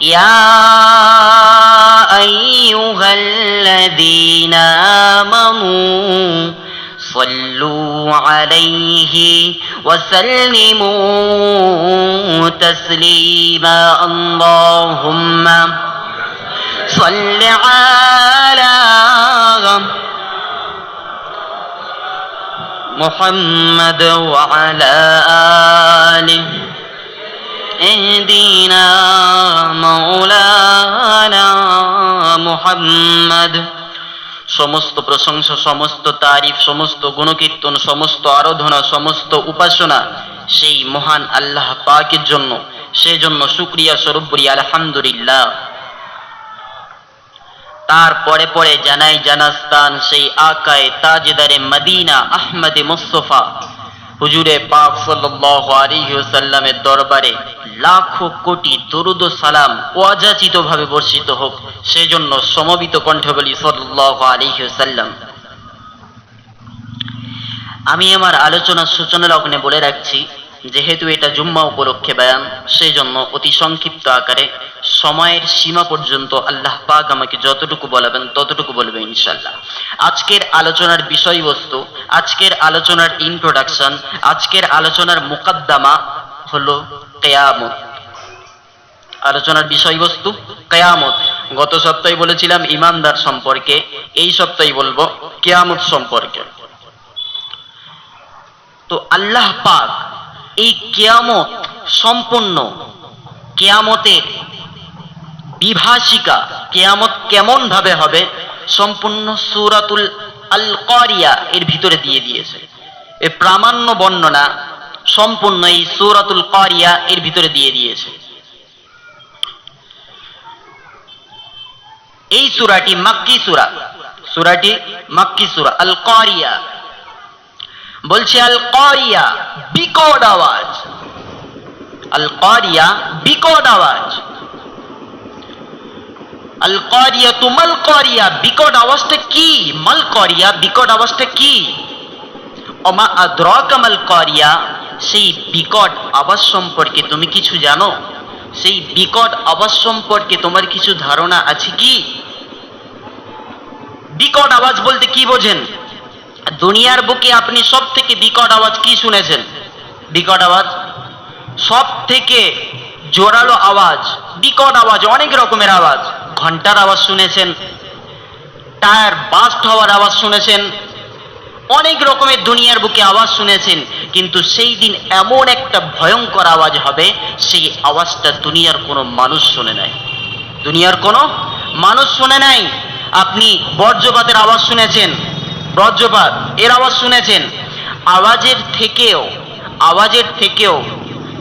يا أيها الذين آمنوا صلوا عليه وسلموا تسليما. اللهم صل على محمد وعلى آله اهدنا مولانا محمد সমস্ত প্রশংসা সমস্ত তারিফ সমস্ত গুণকীর্তন সমস্ত আরাধনা সমস্ত উপাসনা সেই মহান আল্লাহ পাকের জন্য সেজন্য শুক্রিয়া স্বরূপ বলি আলহামদুলিল্লাহ তারপরে পরে জানাই জানাস্তান সেই আকায় তাজেদারে মদিনা আহমদে মুস্তফা হুজুরে পাক সাল্লাল্লাহু আলাইহি ওয়াসাল্লামের দরবারে লাখো কোটি দরুদ ও সালাম অযাচিত ভাবে বর্ষিত হোক, সেজন্য সমবিত কণ্ঠে বলি সাল্লাল্লাহু আলাইহি ওয়াসাল্লাম। আমি আমার আলোচনার সূচনা লগ্নে বলে রাখছি, যেহেতু এটা জুম্মা উপলক্ষে বয়ান সেই জন্য অতি সংক্ষিপ্ত আকারে সময়ের সীমা পর্যন্ত আল্লাহ পাক আমাকে যতটুকু বলাবেন ততটুকু বলবে ইনশাল্লাহ আজকের আলোচনার বিষয়বস্তু, আজকের আলোচনার ইন্ট্রোডাকশন আজকের আলোচনার মুকদ্দমা হলো কেয়ামত। আলোচনার বিষয়বস্তু, কেয়ামত। গত সপ্তাহে বলেছিলাম ইমানদার সম্পর্কে, এই সপ্তাহে বলব কেয়ামত সম্পর্কে। তো আল্লাহ পাক এই কেয়ামত সম্পূর্ণ কেয়ামতের বিভাষিকা কেয়ামত কেমন ভাবে হবে, সম্পূর্ণ সুরাতুল আল করিয়া এর ভিতরে দিয়ে দিয়েছে। এ প্রামাণ্য বর্ণনা সম্পূর্ণ এই সুরাতুল করিয়া এর ভিতরে দিয়ে দিয়েছে। এই সুরাটি মাক্কি সুরা। সুরাটি মাক্কি সুরা আল করিয়া বলছে আল করিয়া বিকট আওয়াজ। আল করিয়া বিকট আওয়াজ। আল করিয়া তুমাল বিকট আওয়াজটা কি? মাল করিয়া বিকট আওয়াজটা কি? অমা আদ্রকামাল করিয়া সেই বিকট আওয়াজ সম্পর্কে তুমি কিছু জানো? সেই বিকট আওয়াজ সম্পর্কে তোমার কিছু ধারণা আছে কি? বিকট আওয়াজ বলতে কি বোঝেন? দুনিয়ার বুকে আপনি সব থেকে বিকট আওয়াজ কি শুনেছেন? বিকট আওয়াজ? সব থেকে জোরালো আওয়াজ, বিকট আওয়াজ, অনেক রকমের আওয়াজ। ঘণ্টার আওয়াজ শুনেছেন, টায়ার বাস্ট হওয়ার আওয়াজ শুনেছেন, অনেক রকমের দুনিয়ার বুকে আওয়াজ শুনেছেন, কিন্তু সেই দিন এমন একটা ভয়ঙ্কর আওয়াজ হবে, সেই আওয়াজটা দুনিয়ার কোনো মানুষ শুনে নাই। দুনিয়ার কোনো মানুষ শুনে নাই। আপনি বজ্রপাতের আওয়াজ শুনেছেন, বজ্রপাত, এর আওয়াজ শুনেছেন। আওয়াজের থেকেও আওয়াজের থেকেও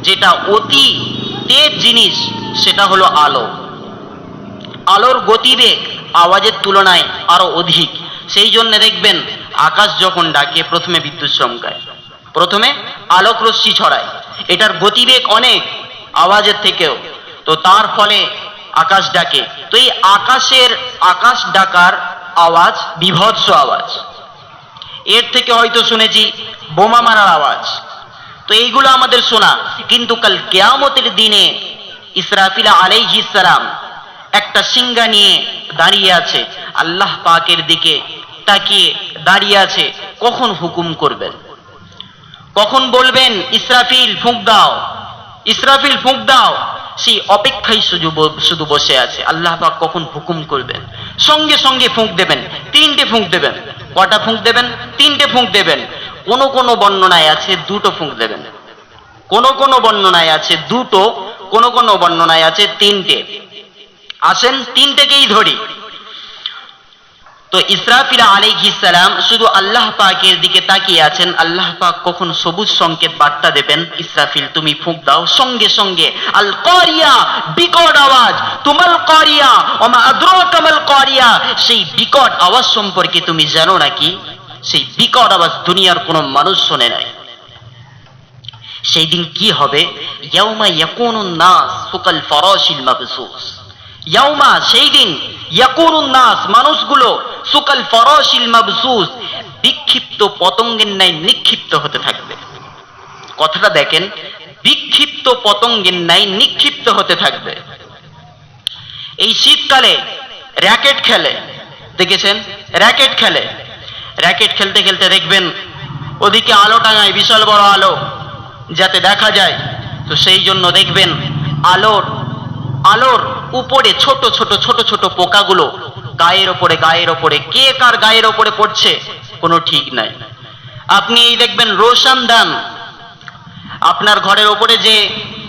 যেটা অতি তেজ জিনিস, সেটা হলো আলো। আলোর গতিবেগ আওয়াজের তুলনায় আরও অধিক। সেই জন্য দেখবেন আকাশ যখন ডাকে, প্রথমে বিদ্যুৎ চমকায়। প্রথমে আলোক রশ্মি ছড়ায়। এটার গতিবেগ অনেক আওয়াজের থেকেও। তো তার ফলে আকাশ ডাকে। তো এই আকাশের আকাশ ডাকার আওয়াজ বিভৎস আওয়াজ। এর থেকে হয়তো শুনেছি বোমা মারার আওয়াজ। তো এইগুলো আমাদের শোনা। কিন্তু কাল কেয়ামতের দিনে ইসরাফিলা আলাইহিস একটা সিঙ্গা নিয়ে দাঁড়িয়ে আছে। আল্লাহ পাকের দিকে তাকিয়ে দাঁড়িয়ে আছে। কখন হুকুম করবেন? কখন বলবেন, ইসরাফিল, ফুঁক দাও। ইসরাফিল, ফুঁক দাও। সেই অপেক্ষায় শুধু শুধু বসে আছে। আল্লাহ পাক কখন হুকুম করবেন? সঙ্গে সঙ্গে ফুঁক দেবেন। তিনটে ফুঁক দেবেন। কটা ফুঁক দেবেন? তিনটে ফুঁক দেবেন। কোন কোন বর্ণনায় আছে দুটো ফুঁক দেবেন। কোন কোন বর্ণনায় আছে দুটো, কোন কোন বর্ণনায় আছে তিনটে। আসেন তিনটেকেই ধরি। তো ইসরাফিল আলাইহিস সালাম শুধু আল্লাহ পাকের দিকে তাকিয়ে আছেন। আল্লাহ পাক কখন সবুজ সংকেত বার্তা দেবেন, ইসরাফিল তুমি ফুঁক দাও। সঙ্গে সঙ্গে, আল কারিয়া, বিকট আওয়াজ। তুমাল কারিয়া, ওমা আদ্রাকামাল কারিয়া। সেই বিকট আওয়াজ সম্পর্কে তুমি জানো নাকি? সেই বিকট আওয়াজ দুনিয়ার কোনো মানুষ শোনে নাই। সেই দিন কি হবে? ইয়াউমা ইয়াকুনুন নাস, ফুকাল ফরাশিল মাবসুস। ইয়াউমা সেই দিন ইয়াকুনুন নাস, মানুষগুলো সুকাল ফরাশিল মাবসুস, বিক্ষিপ্ত পতঙ্গের ন্যায় নিক্ষিপ্ত হতে থাকবে। কথাটা দেখেন, বিক্ষিপ্ত পতঙ্গের ন্যায় নিক্ষিপ্ত হতে থাকবে। এই শীতকালে র্যাকেট খেলে, দেখেছেন? র্যাকেট খেলে। র্যাকেট খেলতে খেলতে দেখবেন, ওদিকে আলো টাঙায় বিশাল বড় আলো, যাতে দেখা যায়। তো সেই জন্য দেখবেন, আলোর আলোর উপরে ছোট ছোট ছোট ছোট পোকাগুলো গায়ের ওপরে গায়ের ওপরে, কে কার গায়ের ওপরে পড়ছে কোনো ঠিক নাই। আপনি এই দেখবেন রোশনদান আপনার ঘরের ওপরে যে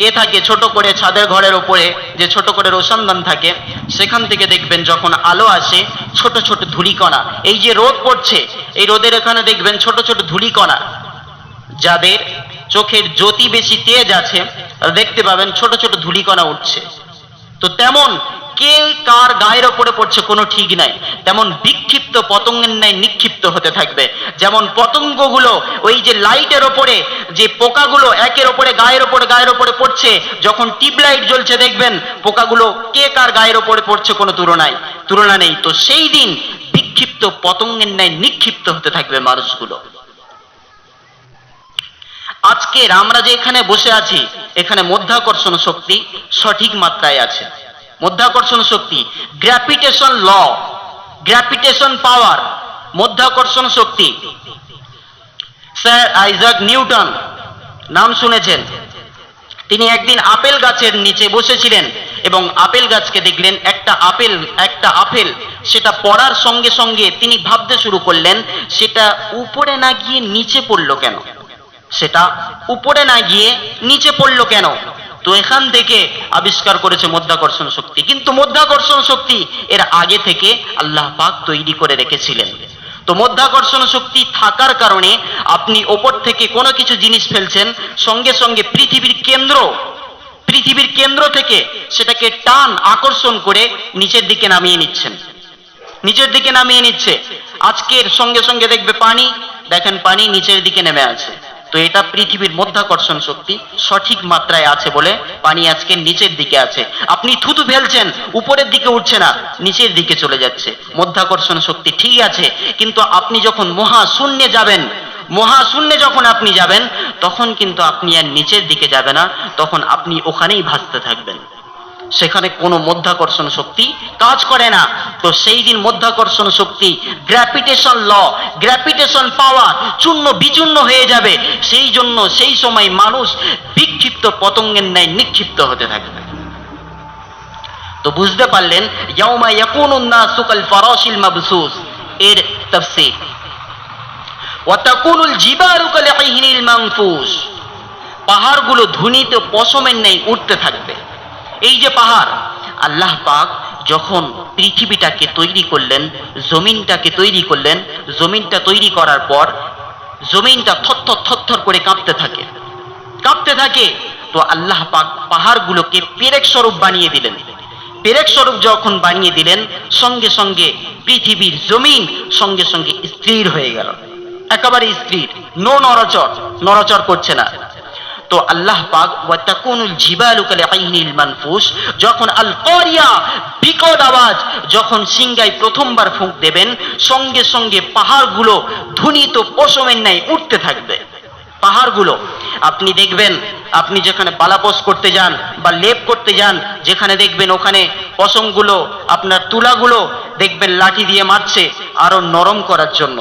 এ থাকে, ছোট করে ছাদের ঘরের ওপরে যে ছোট করে রোশনদান থাকে, সেখান থেকে দেখবেন যখন আলো আসে, ছোট ছোট ধূলিকণা, এই যে রোদ পড়ছে, এই রোদের এখানে দেখবেন ছোট ছোট ধূলিকণা, যাদের চোখের জ্যোতি বেশি তেজ আছে দেখতে পাবেন ছোট ছোট ধূলিকণা উঠছে। তো তেমন কে কার গায়ের ওপরে পড়ছে কোনো ঠিক নাই। তেমন বিক্ষিপ্ত পতঙ্গের ন্যায় নিক্ষিপ্ত হতে থাকবে। যেমন পতঙ্গগুলো ওই যে লাইটের ওপরে, যে পোকাগুলো একের ওপরে গায়ের ওপরে গায়ের ওপরে পড়ছে, যখন টিউবলাইট জ্বলছে দেখবেন, পোকাগুলো কে কার গায়ের ওপরে পড়ছে কোনো তুলনায়, তুলনা নেই। তো সেই দিন বিক্ষিপ্ত পতঙ্গের ন্যায় নিক্ষিপ্ত হতে থাকবে মানুষগুলো। আজকের আমরা যে এখানে বসে আছি, এখানে মধ্যাকর্ষণ শক্তি সঠিক মাত্রায় আছে। মধ্যাকর্ষণ শক্তি গ্র্যাভিটেশন ল গ্র্যাভিটেশন পাওয়ার মধ্যাকর্ষণ শক্তি। স্যার আইজাক নিউটন, নাম শুনেছেন। তিনি একদিন আপেল গাছের নিচে বসেছিলেন এবং আপেল গাছকে দেখলেন, একটা আপেল একটা আপেল, সেটা পড়ার সঙ্গে সঙ্গে তিনি ভাবতে শুরু করলেন, সেটা উপরে না গিয়ে নিচে পড়ল কেন? সেটা উপরে না গিয়ে নিচে পড়ল কেন? তো এখান থেকে আবিষ্কার করেছে মধ্যাকর্ষণ শক্তি। কিন্তু মধ্যাকর্ষণ শক্তি এর আগে থেকে আল্লাহ পাক তৈরি করে রেখেছিলেন। তো মধ্যাকর্ষণ শক্তি থাকার কারণে আপনি ওপর থেকে কোনো কিছু জিনিস ফেলছেন, সঙ্গে সঙ্গে পৃথিবীর কেন্দ্র পৃথিবীর কেন্দ্র থেকে সেটাকে টান, আকর্ষণ করে নিচের দিকে নামিয়ে নিচ্ছেন। নিচের দিকে নামিয়ে নিচ্ছে। আজকের সঙ্গে সঙ্গে দেখবে পানি, দেখেন পানি নিচের দিকে নেমে আছে। তো এটা পৃথিবীর মধ্যাকর্ষণ শক্তি সঠিক মাত্রায় আছে বলে পানি আজকে নিচের দিকে আছে। আপনি থুতু ফেলছেন, উপরের দিকে উঠছে না, নিচের দিকে চলে যাচ্ছে। মধ্যাকর্ষণ শক্তি ঠিক আছে, কিন্তু আপনি যখন মহাশূন্যে যাবেন, মহাশূন্যে যখন আপনি যাবেন, তখন কিন্তু আপনি আর নিচের দিকে যাবে না, তখন আপনি ওখানেই ভাসতে থাকবেন। সেখানে কোনো মধ্যাকর্ষণ শক্তি কাজ করে না। তো সেই দিন মধ্যাকর্ষণ শক্তি গ্র্যাভিটেশন ল গ্র্যাভিটেশন পাওয়ার চূর্ণ বিচূর্ণ হয়ে যাবে। সেই জন্য সেই সময় মানুষ বিক্ষিপ্ত পতঙ্গের ন্যায় নিক্ষিপ্ত হতে থাকবে তো বুঝতে পারলেন, ইয়াউমা ইয়াকুনুন নাসু কাল ফারাশিল মাবসুস, এর তাফসীর। ওয়া তাকুনুল জিবালু কাল ইহিনিল মানফুস, পাহাড়গুলো ধুনিতে পশমের ন্যায় উঠতে থাকবে। এই যে পাহাড়, আল্লাহ পাক যখন পৃথিবীটাকে তৈরি করলেন, জমিনটাকে তৈরি করলেন, জমিনটা তৈরি করার পর জমিনটা থরথর থরথর করে কাঁপতে থাকে। কাঁপতে থাকে। তো আল্লাহ পাক পাহাড়গুলোকে পেরেক স্বরূপ বানিয়ে দিলেন। পেরেক স্বরূপ যখন বানিয়ে দিলেন, সঙ্গে সঙ্গে পৃথিবীর জমিন সঙ্গে সঙ্গে স্থির হয়ে গেল। একেবারে স্থির। নো নরচর নরচর করছে না। তো আল্লাহ পাক ওয়াতাকুনুল জিবালু কাল আইনিল মানফুস, যখন আল করিয়া বিকট আওয়াজ, যখন সিংগাই প্রথমবার ফুঁক দেবেন, সঙ্গে সঙ্গে পাহাড়গুলো ধ্বনিত পশমের ন্যায় উঠতে থাকবে। পাহাড়গুলো, আপনি দেখবেন, আপনি যেখানে পালাপোষ করতে যান বা লেপ করতে যান, যেখানে দেখবেন ওখানে পশমগুলো, আপনার তুলাগুলো দেখবেন লাঠি দিয়ে মারছে আরও নরম করার জন্য।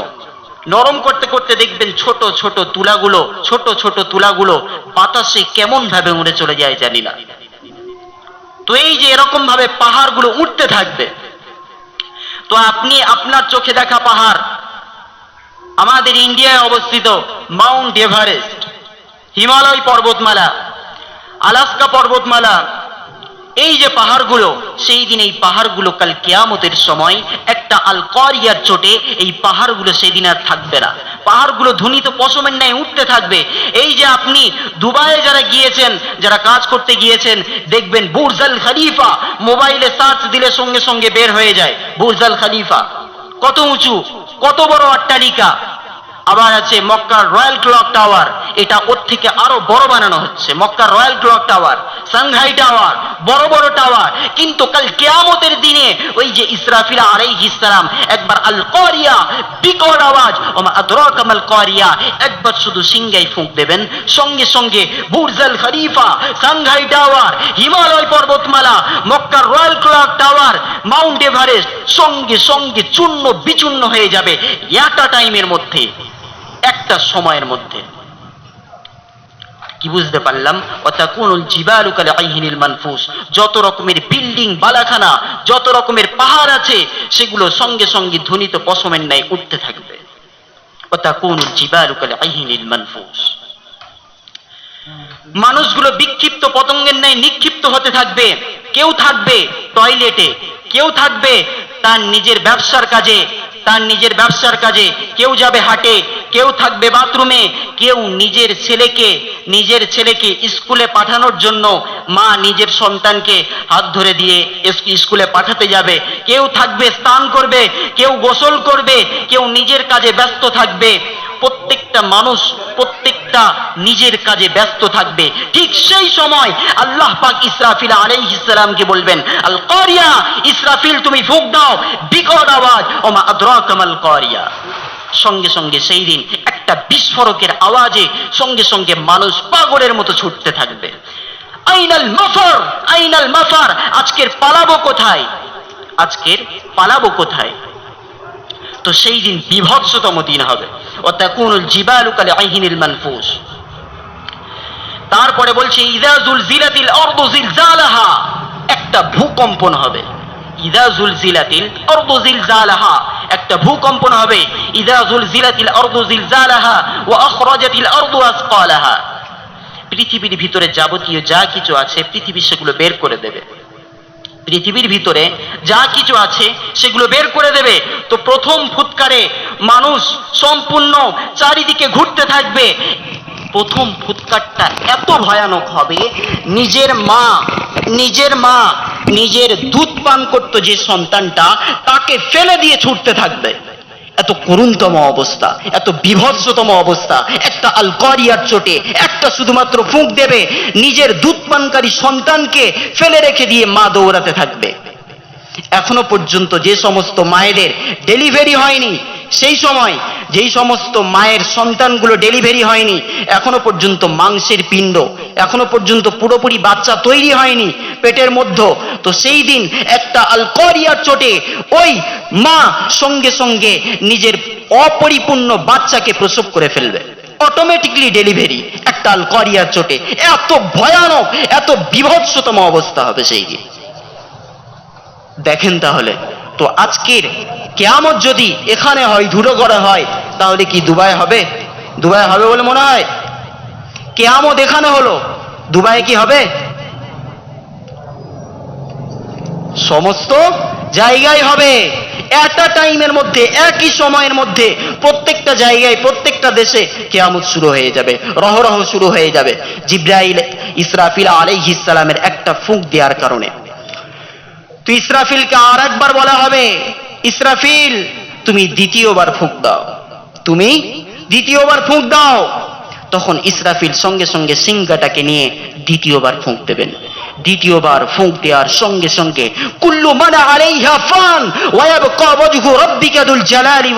নরম করতে করতে দেখবেন ছোট ছোট তুলাগুলো, ছোট ছোট তুলাগুলো বাতাসে কেমন ভাবে উড়ে চলে যায় জানি না। তো এই যে এরকম ভাবে পাহাড়গুলো উঠতে থাকবে, তো আপনি আপনার চোখে দেখা পাহাড়, আমাদের ইন্ডিয়ায় অবস্থিত মাউন্ট এভারেস্ট, হিমালয় পর্বতমালা, আলাস্কা পর্বতমালা এই যে পাহাড়গুলো, সেই দিন এই পাহাড়গুলো কাল কেয়ামতের সময় একটা আল করিয়ার চোটে এই পাহাড়গুলো সেদিন আর থাকবে না। পাহাড়গুলো ধ্বনিত পশমের ন্যায় উঠতে থাকবে। এই যে আপনি দুবাইয়ে যারা গিয়েছেন, যারা কাজ করতে গিয়েছেন, দেখবেন বুর্জাল খালিফা মোবাইলে সার্চ দিলে সঙ্গে সঙ্গে বের হয়ে যায়। বুর্জাল খালিফা, কত উঁচু, কত বড় অট্টালিকা। আবার আছে মক্কার রয়্যাল ক্লক টাওয়ার, এটা ওর থেকে আরও বড় বানানো হচ্ছে, মক্কার royal clock tower. Shanghai tower, বড় বড় টাওয়ার। কিন্তু কাল কেয়ামতের দিনে ওই যে ইসরাফিল আলাইহিস সালাম, একবার আল করিয়া বিকট আওয়াজ, ওমা আদরাকাম আল করিয়া, একবার শুধু সিংগাই ফুঁক দেবেন। সঙ্গে সঙ্গে Burj Khalifa Shanghai tower, Himalaya পর্বতমালা, মক্কার royal clock tower, Mount Everest, সঙ্গে সঙ্গে চূর্ণ বিচূর্ণ হয়ে যাবে। একটা টাইমের মধ্যে, একটা সময়ের মধ্যে। কি বুঝতে পারলাম? অতাকুনুল জিবালু কাল আইহিনিল মানফুস। যত রকমের বিল্ডিং, বালাখানা, যত রকমের পাহাড় আছে, সেগুলো সঙ্গে সঙ্গে ধ্বনিত পশমের ন্যায় উঠতে থাকবে। অতাকুনুল জিবালু কাল আইহিনিল মানফুস। মানুষগুলো বিক্ষিপ্ত পতঙ্গের ন্যায় নিক্ষিপ্ত হতে থাকবে। কেউ থাকবে টয়লেটে, কেউ থাকবে তার নিজের ব্যবসার কাজে, তার নিজের ব্যবসার কাজে, কেউ যাবে হাটে কেউ থাকবে বাথরুমে, কেউ নিজের ছেলেকে নিজের ছেলেকে স্কুলে পাঠানোর জন্য মা নিজের সন্তানকে হাত ধরে দিয়ে স্কুলে পাঠাতে যাবে। কেউ থাকবে, স্নান করবে, কেউ গোসল করবে, কেউ নিজের কাজে ব্যস্ত থাকবে। প্রত্যেকটা মানুষ, প্রত্যেকটা নিজের কাজে ব্যস্ত থাকবে। ঠিক সেই সময় আল্লাহ পাক ইসরাফিল আলাইহিস সালামকে বলবেন আল করিয়া ইসরাফিল, তুমি ফুঁক দাও। বিকট আওয়াজ। ওমা আদরাকামাল করিয়া। সঙ্গে সঙ্গে সেই দিন একটা বিস্ফোরকের আওয়াজে সঙ্গে সঙ্গে মানুষ পাগলের মতো ছুটতে থাকবে। আইনাল মাফার আইনাল মাফার, আজকের পালাবো কোথায়? আজকের পালাবো কোথায়? তো সেই দিন বিভৎসতম দিন হবে। ও তাকুনুল জিবালু কাল আইহিনিল মানফুস। তারপরে বলছে ইদাজুল জিলাতিল অর্দ জিলজালাহা। একটা ভূকম্পন হবে। ইদাজুল জিলাতিল অর্দ জিলজালাহা। একটা ভূকম্পন হবে ইদাজুল জিলাতিল অর্দ জিলজালাহা ওয়া আখরাজাতিল অর্দ আসকালাহা। পৃথিবীর ভিতরে যাবতীয় যা কিছু আছে, পৃথিবী সেগুলো বের করে দেবে। পৃথিবীর ভিতরে যা কিছু আছে, সেগুলো বের করে দেবে। তো প্রথম ফুৎকারে মানুষ সম্পূর্ণ চারিদিকে ঘুরতে থাকবে। প্রথম ফুৎকারটা এত ভয়ানক হবে, নিজের মা নিজের মা নিজের দুধ পান করতো যে সন্তানটা, তাকে ফেলে দিয়ে ছুটতে থাকবে। এত করুণতম অবস্থা, এত বিভৎসতম অবস্থা। একটা আলকরিয়ার চোটে, একটা শুধুমাত্র ফুঁক দেবে, নিজের দুধ পানকারী সন্তানকে ফেলে রেখে দিয়ে মা দৌড়াতে থাকবে। এখনও পর্যন্ত যে সমস্ত মায়েদের ডেলিভারি হয়নি সেই সময় যেই সমস্ত মায়ের সন্তানগুলো ডেলিভারি হয়নি, এখনও পর্যন্ত মাংসের পিণ্ড, এখনও পর্যন্ত পুরোপুরি বাচ্চা তৈরি হয়নি পেটের মধ্যে। তো সেই দিন একটা আলকরিয়ার চোটে ওই মা সঙ্গে সঙ্গে নিজের অপরিপূর্ণ বাচ্চাকে প্রসব করে ফেলবে। অটোমেটিকলি ডেলিভারি একটা আলকরিয়ার চোটে। এত ভয়ানক, এত বিভৎসতম অবস্থা হবে সেই দিন। দেখেন তাহলে তো আজকের কেয়ামত যদি এখানে হয় ধুলো করা হয়, তাহলে কি দুবাই হবে? দুবাই হবে বলে মনে হয়? কেয়ামত এখানে হলো, দুবাই কি হবে? সমস্ত জায়গায় হবে। একটা টাইমের মধ্যে, একই সময়ের মধ্যে, প্রত্যেকটা জায়গায়, প্রত্যেকটা দেশে কেয়ামত শুরু হয়ে যাবে, রহরহ শুরু হয়ে যাবে। জিব্রাইল ইসরাফিল আলাইহিস সালামের একটা ফুঁক দেওয়ার কারণে। তো ইসরাফিলকে আর একবার বলা হবে, ইসরাফিল, তুমি দ্বিতীয়বার ফুঁক দাও। তুমি দ্বিতীয়বার ফুঁক দাও। তখন ইসরাফিল সঙ্গে সঙ্গে সিংহাটাকে নিয়ে দ্বিতীয়বার ফুঁক দেবেন। দ্বিতীয়বার ফুঁক দেওয়ার সঙ্গে সঙ্গে, কুল্লু মানা আলাইহা ফান জালালি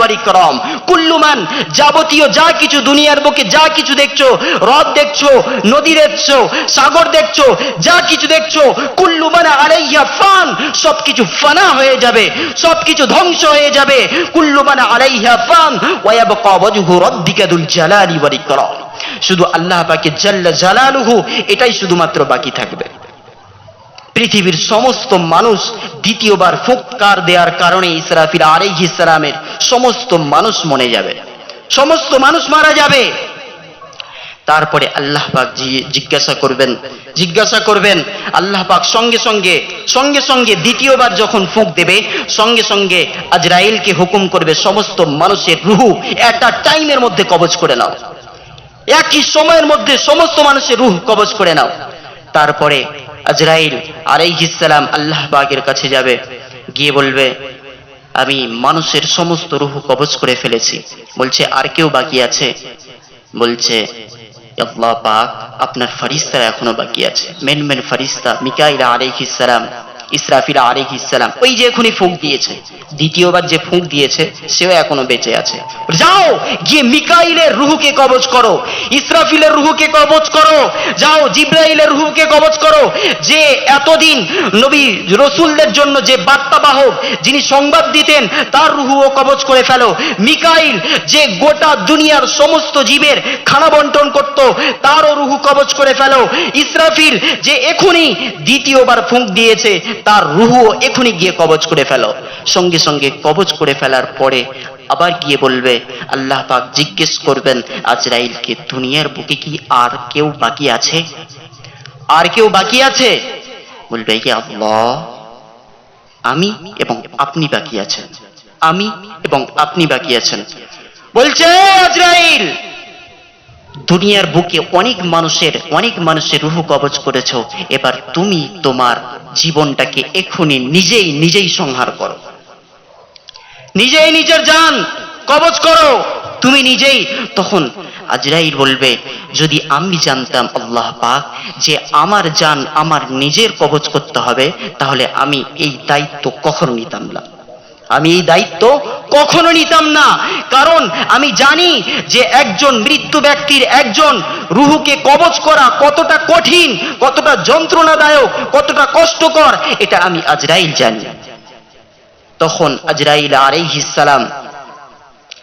মান, যাবতীয় যা কিছু দুনিয়ার বুকে যা কিছু দেখছ, হ্রদ দেখছ, নদী দেখছ, সাগর দেখছ, যা কিছু দেখছ, কুল্লু মানা আলাইহা ফান সবকিছু ফানা হয়ে যাবে, সবকিছু ধ্বংস হয়ে যাবে। কুল্লু মানা আলাইহা ফান, ওয়ায়াবকা ওয়াজহু রাব্বিকা দুল জালালি ওয়াল ইকরাম। শুধু আল্লাহ পাকে জাল্লা জালালুহু, এটাই শুধুমাত্র বাকি থাকবে। পৃথিবীর সমস্ত মানুষ দ্বিতীয়বার ফুৎকার দেওয়ার কারণে ইসরাফিল আলাইহিস ইসলামের সমস্ত মানুষ মনে যাবে। সমস্ত মানুষ মারা যাবে। তারপরে আল্লাহ পাক জিজ্ঞাসা করবেন জিজ্ঞাসা করবেন, আল্লাহ পাক সঙ্গে সঙ্গে সঙ্গে সঙ্গে দ্বিতীয়বার যখন ফুঁক দেবে, সঙ্গে সঙ্গে আজরাইলকে হুকুম করবে, সমস্ত মানুষের রুহু একটা টাইমের মধ্যে কবজ করে নাও। একই সময়ের মধ্যে সমস্ত মানুষের রুহ কবজ করে নাও। তারপরে আজরাইল আলাইহিসালাম আল্লাহ বাগের কাছে যাবে। গিয়ে বলবে, আমি মানুষের সমস্ত রুহ কবজ করে ফেলেছি। বলছে, আর কেউ বাকি আছে? বলছে আপনার ফারিস্তারা এখনও বাকি আছে। মেন মেন ফারিস্তা মিকাইলা আলাইহিস সালাম ইসরাফিল আলাইহিস সালাম। ওই যে এখনই ফুঁক দিয়েছে, দ্বিতীয়বার যে ফুঁক দিয়েছে, সেও এখনও বেঁচে আছে। যাও, গিয়ে মিকাইলের রুহুকে কবজ করো, ইসরাফিলের রুহুকে কবজ করো, যাও, জিব্রাইলের রুহুকে কবজ করো। যে এতদিন নবী রসুলদের জন্য যে বার্তাবাহক যিনি সংবাদ দিতেন, তার রুহুও কবজ করে ফেলো। মিকাইল যে গোটা দুনিয়ার সমস্ত জীবের খানা বন্টন করত, তারও রুহু কবজ করে ফেলো। ইসরাফিল যে এখনই দ্বিতীয়বার ফুঁক দিয়েছে তার রুহুও এখনই গিয়ে কবজ করে ফেলো। সঙ্গে সঙ্গে কবজ করে ফেলার পরে আবার গিয়ে বলবে, আল্লাহ পাক জিজ্ঞেস করবেন, আজরাইলকে দুনিয়ার বুকে কি আর কেউ বাকি আছে? আর কেউ বাকি আছে? বলবে আল্লাহ, আমি এবং আপনি বাকি আছেন। আমি এবং আপনি বাকি আছেন। বলছে, আজরাইল দুনিয়ার বুকে অনেক মানুষের অনেক মানুষের রুহু কবজ করেছ। এবার তুমি তোমার জীবনটাকে এক্ষুনি নিজেই নিজেই সংহার করো। নিজেই নিজের জান কবজ করো। তুমি নিজেই তখন আজরাইল বলবে, যদি আমি জানতাম আল্লাহ পাক যে আমার জান আমার নিজের কবজ করতে হবে, তাহলে আমি এই দায়িত্ব কখনো নিতাম না? আমি এই দায়িত্ব কখনো নিতাম না। কারণ আমি জানি যে একজন মৃত্যু ব্যক্তির একজন রুহুকে কবজ করা কতটা কঠিন, কতটা যন্ত্রণাদায়ক, কতটা কষ্টকর, এটা আমি আজরাইল জানি। তখন আজরাইল আলাইহিস সালাম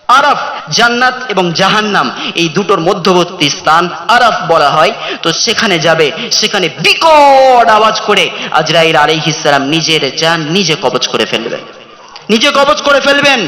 আরাফ, জান্নাত এবং জাহান্নাম এই দুটোর মধ্যবর্তী স্থান আরাফ বলা হয়। তো সেখানে যাবে, সেখানে বিকট আওয়াজ করে আজরাইল আলাইহিস সালাম নিজের জান নিজে কবজ করে ফেলবেন নিজে কবজ করে ফেলবেন।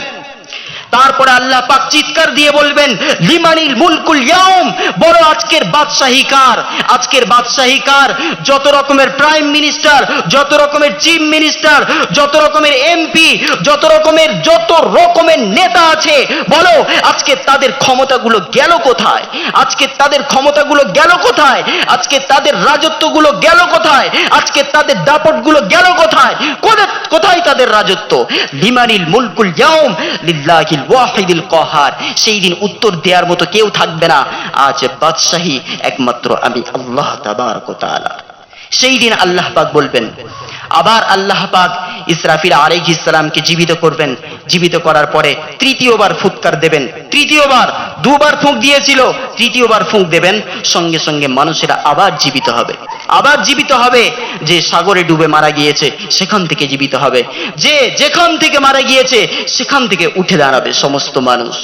তারপরে আল্লাহ পাক চিৎকার দিয়ে বলবেন, লিমানিল মুলকুল ইয়াউম বড় আজকের বাদশাহী কার? আজকের বাদশাহী কার? যত রকমের প্রাইম মিনিস্টার, যত রকমের চিফ মিনিস্টার, যত রকমের এমপি, যত রকমের যত রকমের নেতা আছে, বলো, আজকে তাদের ক্ষমতাগুলো গেল কোথায়? আজকে তাদের ক্ষমতাগুলো গেল কোথায়? আজকে তাদের রাজত্বগুলো গেল কোথায়? আজকে তাদের দাপটগুলো গেল কোথায়? কোথায়- তাদের রাজত্ব? লিমানিল মুলকুল ইয়াউম ওয়াহিদিল কহার। সেই দিন উত্তর দেওয়ার মতো কেউ থাকবে না। আজ বাদশাহী একমাত্র আমি, আল্লাহ সেই দিন আল্লাহ পাক বলবেন, আবার আল্লাহ পাক ইসরাফিল আলাইহিস সালামকে জীবিত করবেন। জীবিত করার পরে তৃতীয়বার ফুৎকার দেবেন। তৃতীয়বার, দুবার ফুঁক দিয়েছিল, তৃতীয়বার ফুঁক দেবেন। সঙ্গে সঙ্গে মানুষেরা আবার জীবিত হবে। আবার জীবিত হবে। যে সাগরে ডুবে মারা গিয়েছে, সেখান থেকে জীবিত হবে। যে যেখান থেকে মারা গিয়েছে, সেখান থেকে উঠে দাঁড়াবে সমস্ত মানুষ।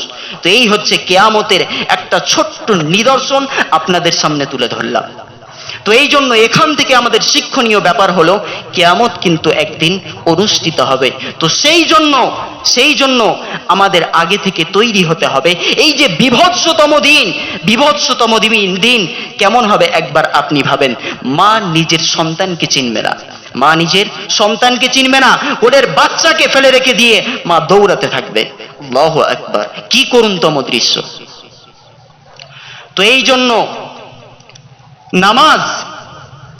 তো এই হচ্ছে কেয়ামতের একটা ছোট্ট নিদর্শন আপনাদের সামনে তুলে ধরলাম। তো এই জন্য এখান থেকে আমাদের শিক্ষণীয় ব্যাপার হলো, কেয়ামত কিন্তু একদিন অনুষ্ঠিত হবে। তো সেই জন্য সেই জন্য আমাদের আগে থেকে তৈরি হতে হবে। এই যে বিভৎসতম দিন বিভৎসতম দিন, কেমন হবে একবার আপনি ভাবেন। মা নিজের সন্তানকে চিনবে না। মা নিজের সন্তানকে চিনবে না। ওদের বাচ্চাকে ফেলে রেখে দিয়ে মা দৌড়াতে থাকবে। লহ একবার কি করুন তম দৃশ্য। তো এই জন্য নামাজ।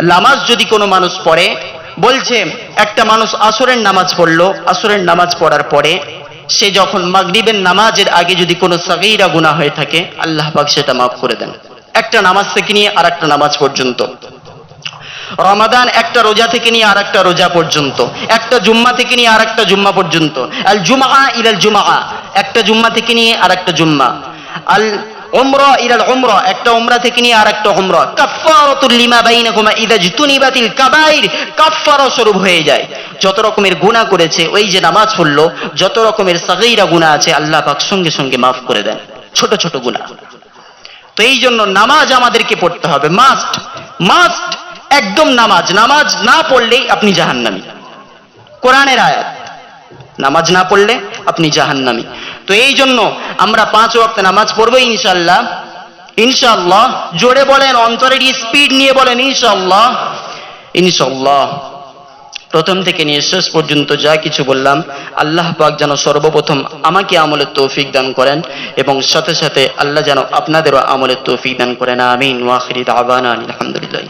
নামাজ যদি কোনো মানুষ পড়ে, বলছে, একটা মানুষ আসরের নামাজ পড়ল, আসরের নামাজ পড়ার পরে সে যখন মাগরিবের নামাজের আগে যদি কোনো সাগীরা গুনাহ হয়ে থাকে, আল্লাহ পাক সেটা মাফ করে দেন। একটা নামাজ থেকে নিয়ে আর একটা নামাজ পর্যন্ত। রমাদান একটা রোজা থেকে নিয়ে আর একটা রোজা পর্যন্ত। একটা জুম্মা থেকে নিয়ে আর একটা জুম্মা পর্যন্ত। আল জুমা ইলাল জুমা একটা জুম্মা থেকে নিয়ে আর একটা জুম্মা। আল উমরা ইলাল উমরা, একটা উমরা থেকে নিয়ে আর একটা উমরা। কাফফারাতুল লিমা বাইনাকুমা ইদা জতুনিবাতিল কাবাইর কাফফারা স্বরূপ হয়ে যায়। যত রকমের গুনাহ করেছে, ওই যে নামাজ পড়ল, যত রকমের সাগীরা গুনাহ আছে, আল্লাহ পাক সঙ্গে সঙ্গে মাফ করে দেন। ছোট ছোট গুনাহ। তো এই জন্য নামাজ আমাদেরকে পড়তে হবে। মাস্ট মাস্ট একদম নামাজ। নামাজ না পড়লেই আপনি জাহান্নামী। কোরআনের আয়াত। নামাজ না পড়লে আপনি জাহান্নামী। তো এই জন্য আমরা পাঁচ ওয়াক্ত নামাজ পড়ব ইনশাল্লাহ ইনশাল্লাহ জোরে বলেন, অন্তরের স্পিড নিয়ে বলেন ইনশাল্লাহ ইনশাল্লাহ প্রথম থেকে নিয়ে শেষ পর্যন্ত যা কিছু বললাম, আল্লাহ পাক যেন সর্বপ্রথম আমাকে আমলের তৌফিক দান করেন এবং সাথে সাথে আল্লাহ যেন আপনাদেরও আমলের তৌফিক দান করেন। আমিন। ওয়াখিরি দাওয়ানা আলহামদুলিল্লাহ